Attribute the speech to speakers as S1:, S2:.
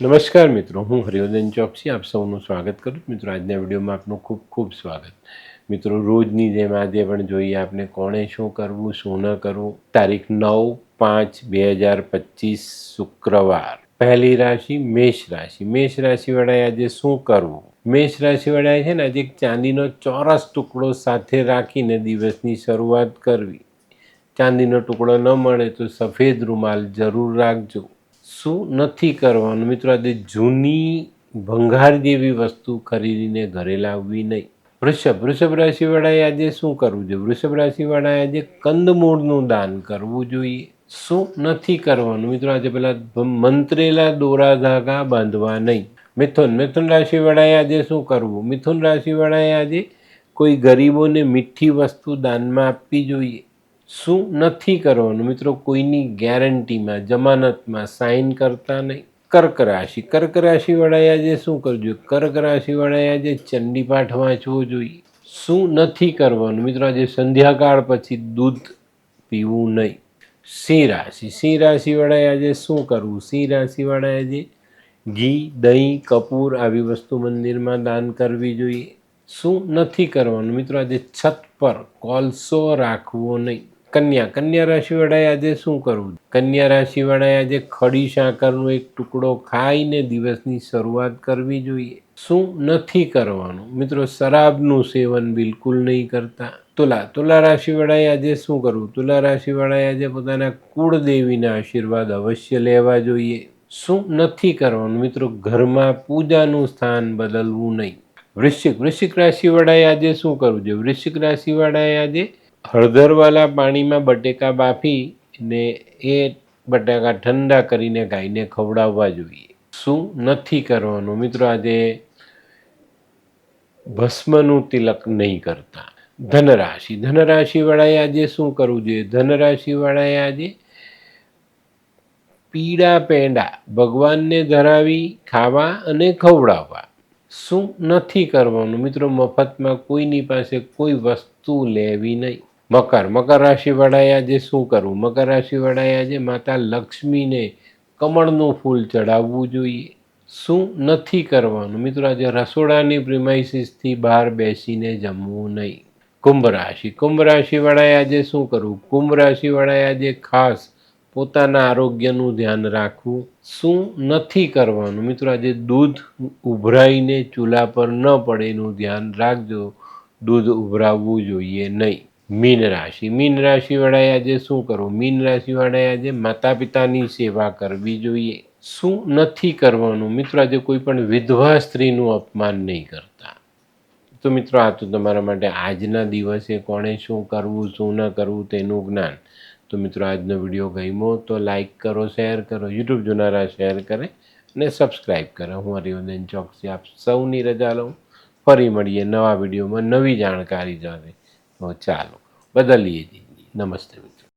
S1: નમસ્કાર મિત્રો, હું હરિવર્ધન ચોકસી, આપ સૌનું સ્વાગત કરું છું. મિત્રો, આજના વિડીયોમાં આપનું ખૂબ ખૂબ સ્વાગત. મિત્રો, રોજની જેમ આજે પણ જોઈએ આપણે કોણે શું કરવું, શું ન કરવું. તારીખ નવ પાંચ બે હજાર પચીસ શુક્રવાર. પહેલી રાશિ મેષ રાશિ. મેષ રાશિવાળાએ આજે શું કરવું? મેષ રાશિવાળાએ છે ને આજે એક ચાંદીનો ચોરસ ટુકડો સાથે રાખીને દિવસની શરૂઆત કરવી. ચાંદીનો ટુકડો ન મળે તો સફેદ રૂમાલ જરૂર રાખજો. શું નથી કરવાનું? મિત્રો, આજે જૂની ભંગાર જેવી વસ્તુ ખરીદીને ઘરે લાવવી નહીં. વૃષભ વૃષભ રાશિવાળાએ આજે શું કરવું જોઈએ? વૃષભ રાશિવાળાએ આજે કંદમૂળનું દાન કરવું જોઈએ. શું નથી કરવાનું? મિત્રો, આજે પેલા મંત્રેલા દોરા ધાગા બાંધવા નહીં. મિથુન મિથુન રાશિવાળાએ આજે શું કરવું? મિથુન રાશિવાળાએ આજે કોઈ ગરીબોને મીઠી વસ્તુ દાનમાં આપવી જોઈએ. શું નથી કરવાનું? મિત્રો, કોઈની ગેરંટીમાં, જમાનતમાં સાઇન કરતા નહીં. કર્ક રાશિ. કર્ક રાશિવાળાએ આજે શું કરવું જોઈએ? કર્ક રાશિવાળાએ આજે ચંડીપાઠ વાંચવો જોઈએ. શું નથી કરવાનું? મિત્રો, આજે સંધ્યાકાળ પછી દૂધ પીવું નહીં. સિંહ રાશિ. સિંહ રાશિવાળાએ આજે શું કરવું? સિંહ રાશિવાળાએ આજે ઘી, દહીં, કપૂર આવી વસ્તુ મંદિરમાં દાન કરવી જોઈએ. શું નથી કરવાનું? મિત્રો, આજે છત પર કોલસો રાખવો નહીં. કન્યા. કન્યા રાશિવાળાએ આજે શું કરવું? કન્યા રાશિવાળાએ આજે ખડી સાકરનો એક ટુકડો ખાઈને દિવસની શરૂઆત કરવી જોઈએ. શું નથી કરવાનું? મિત્રો, શરાબનું સેવન બિલકુલ નહીં કરતા. તુલા. તુલા રાશિવાળાએ આજે શું કરવું? તુલા રાશિવાળાએ આજે પોતાના કુળદેવીના આશીર્વાદ અવશ્ય લેવા જોઈએ. શું નથી કરવાનું? મિત્રો, ઘરમાં પૂજાનું સ્થાન બદલવું નહીં. વૃશ્ચિક. વૃશ્ચિક રાશિવાળાએ આજે શું કરવું જોઈએ? વૃશ્ચિક રાશિવાળાએ આજે હળદરવાળા પાણીમાં બટેકા બાફી ને એ બટાકા ઠંડા કરીને ગાયને ખવડાવવા જોઈએ. શું નથી કરવાનું? મિત્રો, આજે ભસ્મનું તિલક નહીં કરતા. ધનરાશિ. ધનરાશિવાળાએ આજે શું કરવું જોઈએ? ધનરાશિવાળાએ આજે પીળા પેંડા ભગવાનને ધરાવી, ખાવા અને ખવડાવવા. શું નથી કરવાનું? મિત્રો, મફતમાં કોઈની પાસે કોઈ વસ્તુ લેવી નહીં. મકર. મકર રાશિવાળાએ આજે શું કરવું? મકર રાશિવાળાએ આજે માતા લક્ષ્મીને કમળનું ફૂલ ચડાવવું જોઈએ. શું નથી કરવાનું? મિત્રો, આજે રસોડાની પ્રિમાઇસીસથી બહાર બેસીને જમવું નહીં. કુંભ રાશિ. કુંભ રાશિવાળાએ આજે શું કરવું? કુંભ રાશિવાળાએ આજે ખાસ પોતાના આરોગ્યનું ધ્યાન રાખવું. શું નથી કરવાનું? મિત્રો, આજે દૂધ ઉભરાઈને ચૂલા પર ન પડે એનું ધ્યાન રાખજો. દૂધ ઉભરાવવું જોઈએ નહીં. મીન રાશિ. મીન રાશિવાળાએ આજે શું કરવું? મીન રાશિવાળાએ આજે માતા પિતાની સેવા કરવી જોઈએ. શું નથી કરવાનું? મિત્રો, આજે કોઈ પણ વિધવા સ્ત્રીનું અપમાન નહીં કરતા. તો મિત્રો, આ તો તમારા માટે આજના દિવસે કોણે શું કરવું, શું ન કરવું તેનું જ્ઞાન. તો મિત્રો, આજનો વીડિયો ગમ્યો તો લાઇક કરો, શેર કરો, યુટ્યુબ જોનારા શેર કરે અને સબસ્ક્રાઈબ કરે. હું હરિવંદન ચોકસી આપ સૌની રજા લઉં. ફરી મળીએ નવા વિડીયોમાં નવી જાણકારી સાથે. ચાલો. બદલીએ જિંદગી. નમસ્તે મિત્રો.